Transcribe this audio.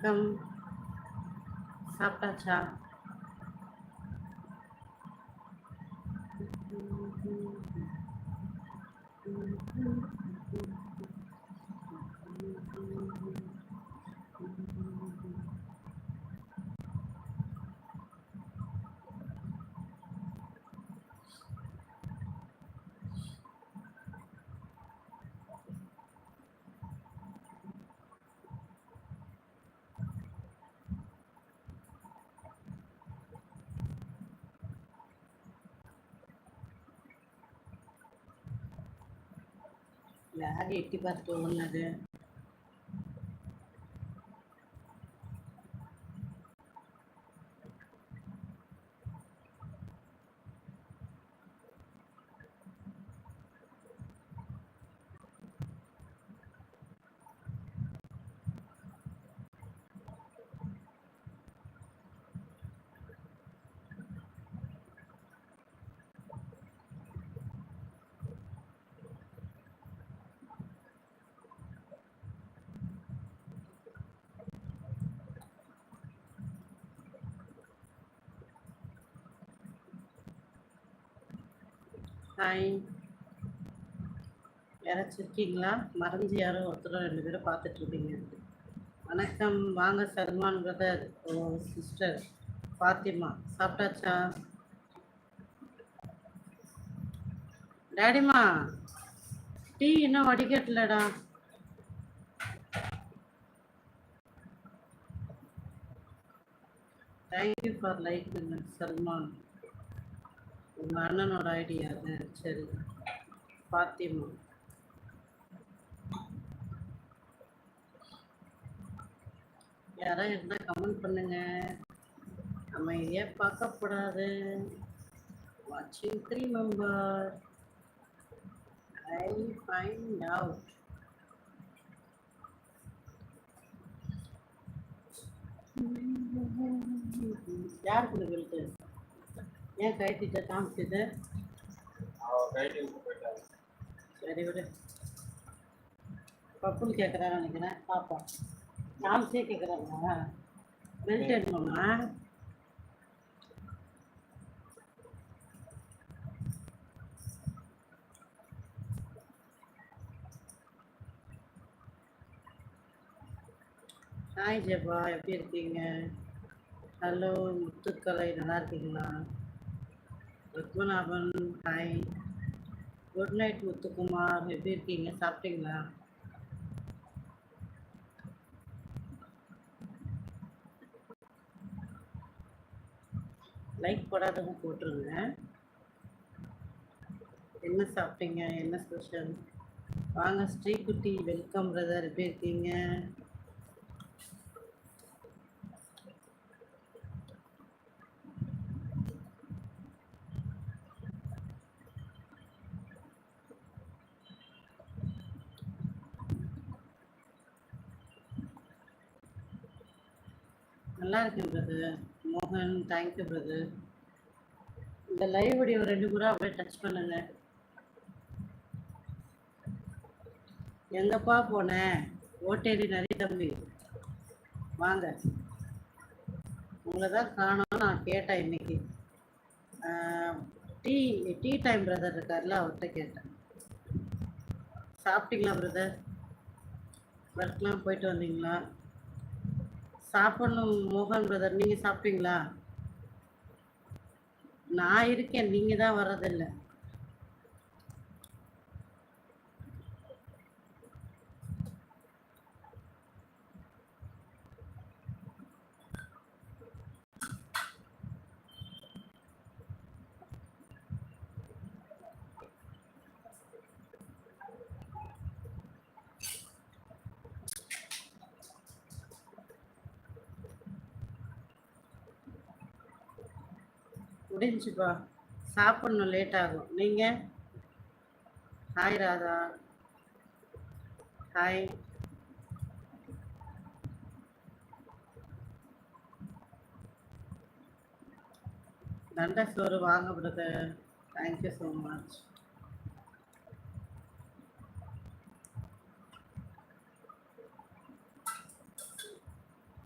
வணக்கம் சாப்பிட்டாச்சா யார் எட்டி பார்த்துட்டு ஓடுனது. ஹாய் யாராச்சும் இருக்கீங்களா? மறைஞ்சு யாரோ ஒருத்தர் ரெண்டு பேரும் பார்த்துட்டு இருக்கீங்க. வணக்கம். வாங்க சல்மான் பிரதர் ஓ சிஸ்டர் ஃபாத்திமா. சாப்பிட்டாச்சா? டேடிமா டீ இன்னும் வடிகட்டலடா. Thank you for like Salman உங்கள் அண்ணனோட ஐடியா அது. சரி. பாத்திமா. யாராவது இருந்தால் கமெண்ட் பண்ணுங்க. அமைதியாக பார்க்கக்கூடாது வாட்சிங் three member I find out யாருக்கு வெல்ட்டு ஏன் கைட்டிட்ட காமிச்சது சரி விடு. பப்புன்னு கேட்குறான்னு நினைக்கிறேன். பாப்பா காமிச்சே கேட்குறாங்களா பெல்ட் எடுக்கணுமா? ஹாய் ஜெபா எப்படி இருக்கீங்க? ஹலோ முத்துக்கலை. நல்லா இருக்கீங்களா? Rathmanabhan hi good night Muthukumar. எப்படி இருக்கீங்க? சாப்பிட்டீங்களா? லைக் போடாதவங்க போட்டுருங்க. என்ன சாப்பிட்டீங்க? என்ன ஸ்பெஷல்? வாங்க ஸ்ரீகுட்டி வெல்கம் பிரதர். எப்படி இருக்கீங்க? நல்லா இருக்கேன் பிரதர் மோகன் தேங்க்யூ பிரதர் இந்த லைவ் வீடியோ ரெண்டு கூட அப்படியே டச் பண்ணுங்க. எங்கப்பா போனேன் ஓட்டேரி நிறைய தம்பி. வாங்க. உங்களை தான் காணும் நான் கேட்டேன் இன்னைக்கு. டீ டீ டைம் பிரதர் இருக்கார்ல அவர்கிட்ட கேட்டேன். சாப்பிட்டீங்களா பிரதர் ஒர்க்லாம் போயிட்டு வந்தீங்களா? சாப்பிடணும் மோகன் பிரதர் நீங்கள் சாப்பிட்டீங்களா? நான் இருக்கேன். நீங்கள் தான் வர்றதில்லை. முடிஞ்சுப்பா. சாப்பிடணும் லேட் ஆகும். நீங்கள் ஹாய் ராதா. ஹாய் தண்டை சோறு வாங்க பிரதர் தேங்க்யூ ஸோ மச்